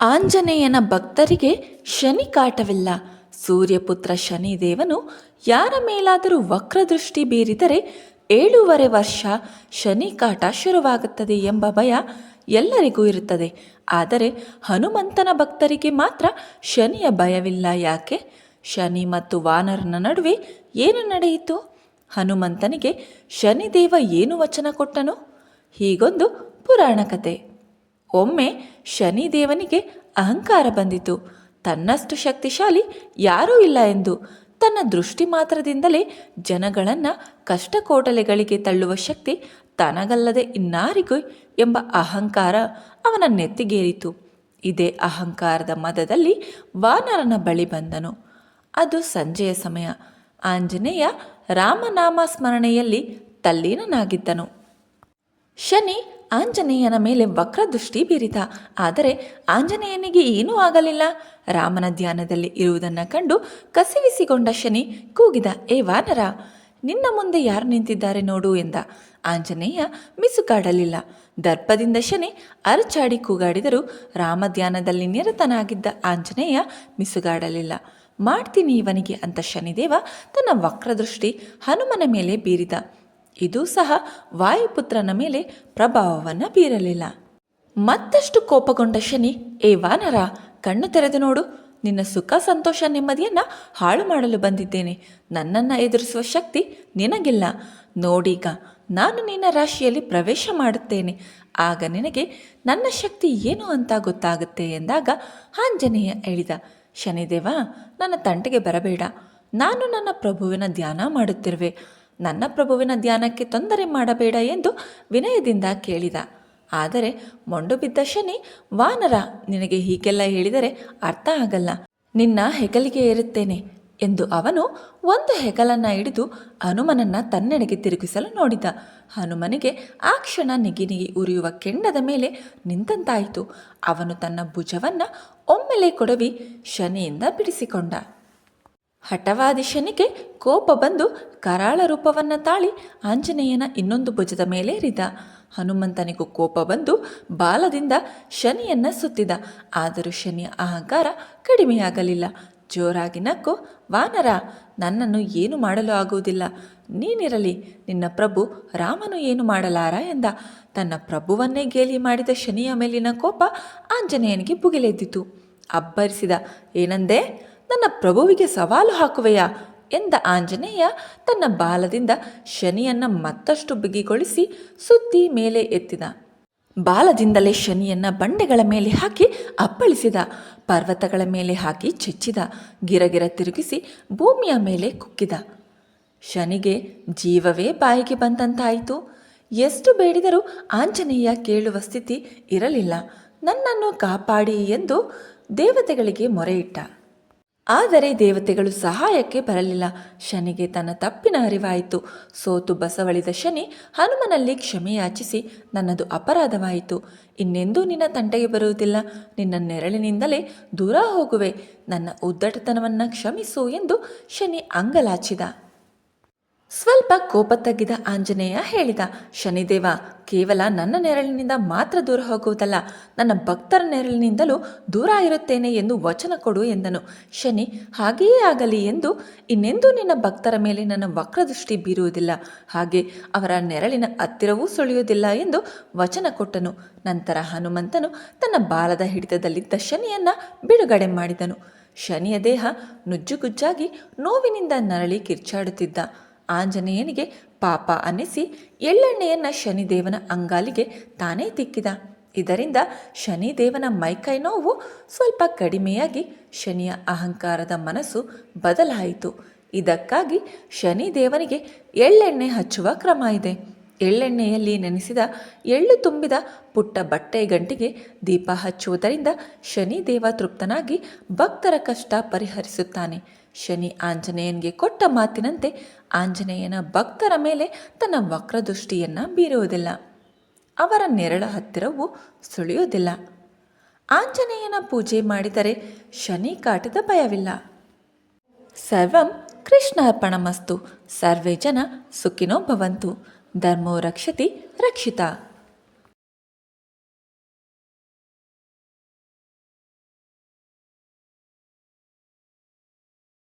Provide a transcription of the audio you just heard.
ಆಂಜನೇಯನ ಭಕ್ತರಿಗೆ ಶನಿ ಕಾಟವಿಲ್ಲ. ಸೂರ್ಯಪುತ್ರ ಶನಿದೇವನು ಯಾರ ಮೇಲಾದರೂ ವಕ್ರದೃಷ್ಟಿ ಬೀರಿದರೆ ಏಳೂವರೆ ವರ್ಷ ಶನಿ ಕಾಟ ಶುರುವಾಗುತ್ತದೆ ಎಂಬ ಭಯ ಎಲ್ಲರಿಗೂ ಇರುತ್ತದೆ. ಆದರೆ ಹನುಮಂತನ ಭಕ್ತರಿಗೆ ಮಾತ್ರ ಶನಿಯ ಭಯವಿಲ್ಲ. ಯಾಕೆ? ಶನಿ ಮತ್ತು ವಾನರನ ನಡುವೆ ಏನು ನಡೆಯಿತು? ಹನುಮಂತನಿಗೆ ಶನಿದೇವ ಏನು ವಚನ ಕೊಟ್ಟನು? ಹೀಗೊಂದು ಪುರಾಣ ಕತೆ ಒಮ್ಮೆ ಶನಿದೇವನಿಗೆ ಅಹಂಕಾರ ಬಂದಿತು. ತನ್ನಷ್ಟು ಶಕ್ತಿಶಾಲಿ ಯಾರೂ ಇಲ್ಲ ಎಂದು. ತನ್ನ ದೃಷ್ಟಿ ಮಾತ್ರದಿಂದಲೇ ಜನಗಳನ್ನು ಕಷ್ಟಕೋಟಲೆಗಳಿಗೆ ತಳ್ಳುವ ಶಕ್ತಿ ತನಗಲ್ಲದೆ ಇನ್ನಾರಿಗೂ ಎಂಬ ಅಹಂಕಾರ ಅವನ ನೆತ್ತಿಗೇರಿತು. ಇದೇ ಅಹಂಕಾರದ ಮದದಲ್ಲಿ ವಾನರನ ಬಳಿ ಬಂದನು. ಅದು ಸಂಜೆಯ ಸಮಯ. ಆಂಜನೇಯ ರಾಮನಾಮ ಸ್ಮರಣೆಯಲ್ಲಿ ತಲ್ಲೀನನಾಗಿದ್ದನು. ಶನಿ ಆಂಜನೇಯನ ಮೇಲೆ ವಕ್ರದೃಷ್ಟಿ ಬೀರಿತ ಆದರೆ ಆಂಜನೇಯನಿಗೆ ಏನೂ ಆಗಲಿಲ್ಲ. ರಾಮನ ಧ್ಯಾನದಲ್ಲಿ ಇರುವುದನ್ನು ಕಂಡು ಕಸಿವಿಸಿಗೊಂಡ ಶನಿ ಕೂಗಿದ, ಏ ವಾನರ, ನಿನ್ನ ಮುಂದೆ ಯಾರು ನಿಂತಿದ್ದಾರೆ ನೋಡು ಎಂದ. ಆಂಜನೇಯ ಮಿಸುಕಾಡಲಿಲ್ಲ. ದರ್ಪದಿಂದ ಶನಿ ಅರಚಾಡಿ ಕೂಗಾಡಿದರೂ ರಾಮ ಧ್ಯಾನದಲ್ಲಿ ನಿರತನಾಗಿದ್ದ ಆಂಜನೇಯ ಮಿಸುಗಾಡಲಿಲ್ಲ. ಮಾಡ್ತೀನಿ ಇವನಿಗೆ ಅಂತ ಶನಿದೇವ ತನ್ನ ವಕ್ರದೃಷ್ಟಿ ಹನುಮನ ಮೇಲೆ ಬೀರಿದ. ಇದು ಸಹ ವಾಯುಪುತ್ರನ ಮೇಲೆ ಪ್ರಭಾವವನ್ನು ಬೀರಲಿಲ್ಲ. ಮತ್ತಷ್ಟು ಕೋಪಗೊಂಡ ಶನಿ, ಏ ವಾನರ, ಕಣ್ಣು ತೆರೆದು ನೋಡು. ನಿನ್ನ ಸುಖ, ಸಂತೋಷ, ನೆಮ್ಮದಿಯನ್ನು ಹಾಳು ಮಾಡಲು ಬಂದಿದ್ದೇನೆ. ನನ್ನನ್ನು ಎದುರಿಸುವ ಶಕ್ತಿ ನಿನಗಿಲ್ಲ. ನೋಡೀಗ, ನಾನು ನಿನ್ನ ರಾಶಿಯಲ್ಲಿ ಪ್ರವೇಶ ಮಾಡುತ್ತೇನೆ. ಆಗ ನಿನಗೆ ನನ್ನ ಶಕ್ತಿ ಏನು ಅಂತ ಗೊತ್ತಾಗುತ್ತೆ ಎಂದಾಗ ಆಂಜನೇಯ ಹೇಳಿದ, ಶನಿದೇವ, ನನ್ನ ತಂಟೆಗೆ ಬರಬೇಡ. ನಾನು ನನ್ನ ಪ್ರಭುವಿನ ಧ್ಯಾನ ಮಾಡುತ್ತಿರುವೆ. ನನ್ನ ಪ್ರಭುವಿನ ಧ್ಯಾನಕ್ಕೆ ತೊಂದರೆ ಮಾಡಬೇಡ ಎಂದು ವಿನಯದಿಂದ ಕೇಳಿದ. ಆದರೆ ಮೊಂಡು ಬಿದ್ದ ಶನಿ, ವಾನರ, ನಿನಗೆ ಹೀಗೆಲ್ಲ ಹೇಳಿದರೆ ಅರ್ಥ ಆಗಲ್ಲ. ನಿನ್ನ ಹೆಗಲಿಗೆ ಏರುತ್ತೇನೆ ಎಂದು ಅವನು ಒಂದು ಹೆಗಲನ್ನು ಹಿಡಿದು ಹನುಮನನ್ನ ತನ್ನೆಡೆಗೆ ತಿರುಗಿಸಲು ನೋಡಿದ. ಹನುಮನಿಗೆ ಆ ಕ್ಷಣ ನಿಗಿನಿಗಿ ಉರಿಯುವ ಕೆಂಡದ ಮೇಲೆ ನಿಂತಂತಾಯಿತು. ಅವನು ತನ್ನ ಭುಜವನ್ನು ಒಮ್ಮೆಲೆ ಕೊಡವಿ, ಶನಿಯಿಂದ ಬಿಡಿಸಿಕೊಂಡ. ಹಠವಾದಿ ಶನಿಗೆ ಕೋಪ ಬಂದು ಕರಾಳ ರೂಪವನ್ನು ತಾಳಿ ಆಂಜನೇಯನ ಇನ್ನೊಂದು ಭುಜದ ಮೇಲೇರಿದ ಹನುಮಂತನಿಗೂ ಕೋಪ ಬಂದು ಬಾಲದಿಂದ ಶನಿಯನ್ನ ಸುತ್ತಿದ. ಆದರೂ ಶನಿಯ ಅಹಂಕಾರ ಕಡಿಮೆಯಾಗಲಿಲ್ಲ. ಜೋರಾಗಿ ನಕ್ಕು, ವಾನರ, ನನ್ನನ್ನು ಏನು ಮಾಡಲು ಆಗುವುದಿಲ್ಲ? ನೀನಿರಲಿ, ನಿನ್ನ ಪ್ರಭು ರಾಮನು ಏನು ಮಾಡಲಾರ? ಎಂದ. ತನ್ನ ಪ್ರಭುವನ್ನೇ ಗೇಲಿ ಮಾಡಿದ ಶನಿಯ ಮೇಲಿನ ಕೋಪ ಆಂಜನೇಯನಿಗೆ ಭುಗಿಲೆದ್ದಿತು. ಅಬ್ಬರಿಸಿದ, ಏನಂದೆ? ನನ್ನ ಪ್ರಭುವಿಗೆ ಸವಾಲು ಹಾಕುವೆಯಾ? ಎಂದ ಆಂಜನೇಯ ತನ್ನ ಬಾಲದಿಂದ ಶನಿಯನ್ನು ಮತ್ತಷ್ಟು ಬಿಗಿಗೊಳಿಸಿ ಸುತ್ತಿ ಮೇಲೆ ಎತ್ತಿದ. ಬಾಲದಿಂದಲೇ ಶನಿಯನ್ನು ಬಂಡೆಗಳ ಮೇಲೆ ಹಾಕಿ ಅಪ್ಪಳಿಸಿದ. ಪರ್ವತಗಳ ಮೇಲೆ ಹಾಕಿ ಚೆಚ್ಚಿದ. ಗಿರಗಿರ ತಿರುಗಿಸಿ ಭೂಮಿಯ ಮೇಲೆ ಕುಕ್ಕಿದ. ಶನಿಗೆ ಜೀವವೇ ಬಾಯಿಗೆ ಬಂದಂತಾಯಿತು. ಎಷ್ಟು ಬೇಡಿದರೂ ಆಂಜನೇಯ ಕೇಳುವ ಸ್ಥಿತಿ ಇರಲಿಲ್ಲ. ನನ್ನನ್ನು ಕಾಪಾಡಿ ಎಂದು ದೇವತೆಗಳಿಗೆ ಮೊರೆಯಿಟ್ಟ. ಆದರೆ ದೇವತೆಗಳು ಸಹಾಯಕ್ಕೆ ಬರಲಿಲ್ಲ. ಶನಿಗೆ ತನ್ನ ತಪ್ಪಿನ ಅರಿವಾಯಿತು. ಸೋತು ಬಸವಳಿದ ಶನಿ ಹನುಮನಲ್ಲಿ ಕ್ಷಮೆಯಾಚಿಸಿ ನನ್ನದು ಅಪರಾಧವಾಯಿತು. ಇನ್ನೆಂದೂ ನಿನ್ನ ತಂಟೆಗೆ ಬರುವುದಿಲ್ಲ. ನಿನ್ನ ನೆರಳಿನಿಂದಲೇ ದೂರ ಹೋಗುವೆ. ನನ್ನ ಉದ್ದಟತನವನ್ನು ಕ್ಷಮಿಸು ಎಂದು ಶನಿ ಅಂಗಲಾಚಿದ. ಸ್ವಲ್ಪ ಕೋಪ ತಗ್ಗಿದ ಆಂಜನೇಯ ಹೇಳಿದ, ಶನಿದೇವ, ಕೇವಲ ನನ್ನ ನೆರಳಿನಿಂದ ಮಾತ್ರ ದೂರ ಹೋಗುವುದಲ್ಲ, ನನ್ನ ಭಕ್ತರ ನೆರಳಿನಿಂದಲೂ ದೂರ ಇರುತ್ತೇನೆ ಎಂದು ವಚನ ಕೊಡು ಎಂದನು. ಶನಿ, ಹಾಗೆಯೇ ಆಗಲಿ ಎಂದು ಇನ್ನೆಂದೂ ನಿನ್ನ ಭಕ್ತರ ಮೇಲೆ ನನ್ನ ವಕ್ರದೃಷ್ಟಿ ಬೀರುವುದಿಲ್ಲ. ಹಾಗೆ ಅವರ ನೆರಳಿನ ಹತ್ತಿರವೂ ಸುಳಿಯುವುದಿಲ್ಲ ಎಂದು ವಚನ ಕೊಟ್ಟನು. ನಂತರ ಹನುಮಂತನು ತನ್ನ ಬಾಲದ ಹಿಡಿತದಲ್ಲಿದ್ದ ಶನಿಯನ್ನ ಬಿಡುಗಡೆ ಮಾಡಿದನು. ಶನಿಯ ದೇಹ ನುಜ್ಜುಗುಜ್ಜಾಗಿ ನೋವಿನಿಂದ ನರಳಿ ಕಿರ್ಚಾಡುತ್ತಿದ್ದ. ಆಂಜನೇಯನಿಗೆ ಪಾಪ ಅನ್ನಿಸಿ ಎಳ್ಳೆಣ್ಣೆಯನ್ನು ಶನಿದೇವನ ಅಂಗಾಲಿಗೆ ತಾನೇ ತಿಕ್ಕಿದ. ಇದರಿಂದ ಶನಿದೇವನ ಮೈಕೈ ನೋವು ಸ್ವಲ್ಪ ಕಡಿಮೆಯಾಗಿ ಶನಿಯ ಅಹಂಕಾರದ ಮನಸ್ಸು ಬದಲಾಯಿತು. ಇದಕ್ಕಾಗಿ ಶನಿದೇವನಿಗೆ ಎಳ್ಳೆಣ್ಣೆ ಹಚ್ಚುವ ಕ್ರಮ ಇದೆ. ಎಳ್ಳೆಣ್ಣೆಯಲ್ಲಿ ನೆನೆಸಿದ ಎಳ್ಳು ತುಂಬಿದ ಪುಟ್ಟ ಬಟ್ಟೆ ಗಂಟಿಗೆ ದೀಪ ಹಚ್ಚುವುದರಿಂದ ಶನಿದೇವ ತೃಪ್ತನಾಗಿ ಭಕ್ತರ ಕಷ್ಟ ಪರಿಹರಿಸುತ್ತಾನೆ. ಶನಿ ಆಂಜನೇಯನಿಗೆ ಕೊಟ್ಟ ಮಾತಿನಂತೆ ಆಂಜನೇಯನ ಭಕ್ತರ ಮೇಲೆ ತನ್ನ ವಕ್ರದೃಷ್ಟಿಯನ್ನು ಬೀರುವುದಿಲ್ಲ. ಅವರ ನೆರಳ ಹತ್ತಿರವೂ ಸುಳಿಯುವುದಿಲ್ಲ. ಆಂಜನೇಯನ ಪೂಜೆ ಮಾಡಿದರೆ ಶನಿ ಕಾಟದ ಭಯವಿಲ್ಲ. ಸರ್ವಂ ಕೃಷ್ಣಾರ್ಪಣಮಸ್ತು ಸರ್ವೇ ಜನ ಸುಖಿನೋ ಭವಂತು. ಧರ್ಮೋ ರಕ್ಷತಿ ರಕ್ಷಿತ.